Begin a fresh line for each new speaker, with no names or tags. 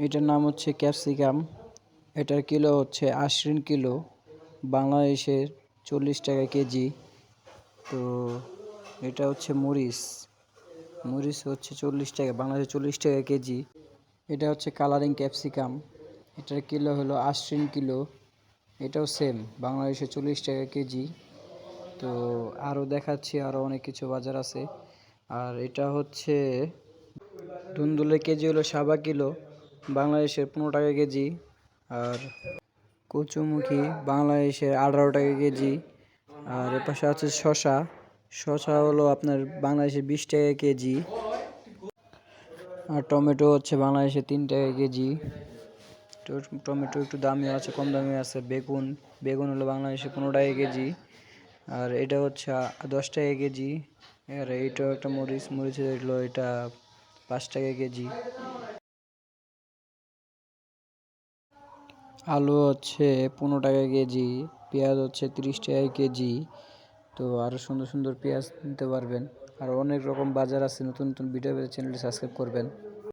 এটার নাম হচ্ছে ক্যাপসিকাম। এটার কিলো হচ্ছে আশরিন কিলো। বাংলাদেশের চল্লিশ টাকা কেজি। তো এটা হচ্ছে মরিচ। মরিচ হচ্ছে চল্লিশ টাকা, বাংলাদেশে চল্লিশ টাকা কেজি। এটা হচ্ছে কালারিং ক্যাপসিকাম। এটার কিলো হলো আশরিন কিলো। এটাও সেম, বাংলাদেশে চল্লিশ টাকা কেজি। তো আরও দেখাচ্ছি, আরও অনেক কিছু বাজার আছে। আর এটা হচ্ছে, ধুন্দুলের কেজি হলো সাবা কিলো। বাংলাদেশের পনেরো টাকা কেজি আর কচুমুখী বাংলাদেশের আঠারো টাকা কেজি। আর এর পাশে আছে শশা শশা হলো আপনার বাংলাদেশে বিশ টাকা কেজি। আর টমেটো হচ্ছে বাংলাদেশে তিন টাকা কেজি। টমেটো একটু দামিও আছে, কম দামি আছে। বেগুন বেগুন হলো বাংলাদেশে পনেরো টাকা কেজি। আর এটা হচ্ছে দশ টাকা কেজি। আর এইটাও একটা মরিচ, মরিচের হলো এটা পাঁচ টাকা কেজি। আলু হচ্ছে পনেরো টাকা কেজি, পেঁয়াজ হচ্ছে তিরিশ টাকা কেজি। তো আরও সুন্দর সুন্দর পেঁয়াজ নিতে পারবেন। আর অনেক রকম বাজার আছে, নতুন নতুন ভিডিও চ্যানেলটি সাবস্ক্রাইব করবেন।